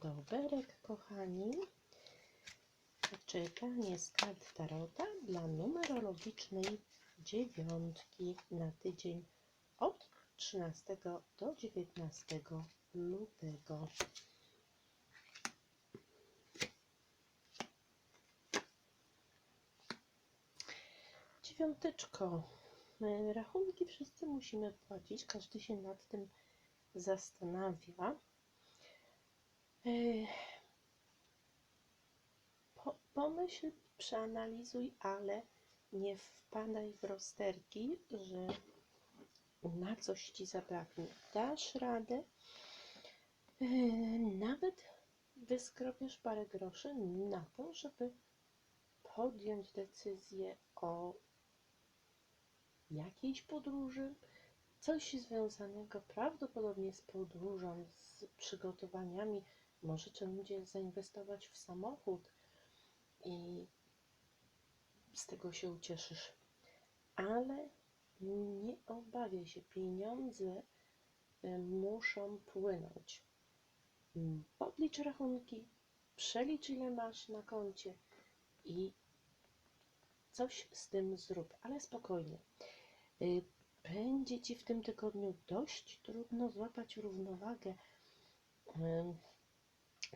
doberek, kochani. Czytanie z kart Tarota dla numerologicznej dziewiątki na tydzień od 13 do 19 lutego. Dziewiąteczko. E, Rachunki wszyscy musimy płacić. Każdy się nad tym zastanawia. Po, pomyśl, przeanalizuj, ale nie wpadaj w rozterki, że na coś ci zabraknie. Dasz radę, e, nawet wyskrobiesz parę groszy na to, żeby podjąć decyzję o jakiejś podróży, coś związanego prawdopodobnie z podróżą, z przygotowaniami. Może trzeba będzie zainwestować w samochód i z tego się ucieszysz. Ale nie obawiaj się, pieniądze y, muszą płynąć. Mm, Podlicz rachunki, przelicz ile masz na koncie i coś z tym zrób, ale spokojnie. Y, Będzie Ci w tym tygodniu dość trudno złapać równowagę.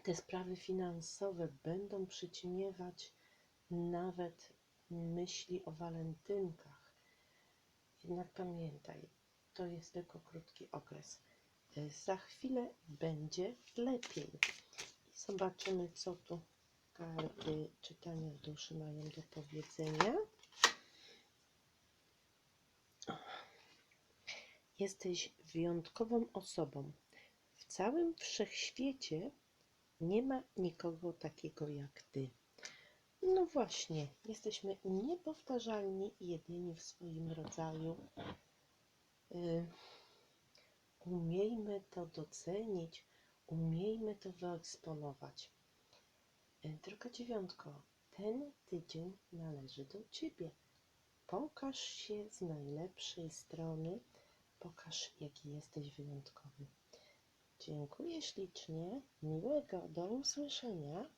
Te sprawy finansowe będą przyćmiewać nawet myśli o walentynkach. Jednak pamiętaj, to jest tylko krótki okres. Y, Za chwilę będzie lepiej. Zobaczymy, co tu karty czytania duszy mają do powiedzenia. Jesteś wyjątkową osobą. W całym wszechświecie nie ma nikogo takiego jak ty. No właśnie, jesteśmy niepowtarzalni i jedyni w swoim rodzaju. Y, Umiejmy to docenić, umiejmy to wyeksponować. Y, Droga dziewiątko, ten tydzień należy do ciebie. Pokaż się z najlepszej strony, pokaż, jaki jesteś wyjątkowy. Dziękuję ślicznie, miłego, do usłyszenia.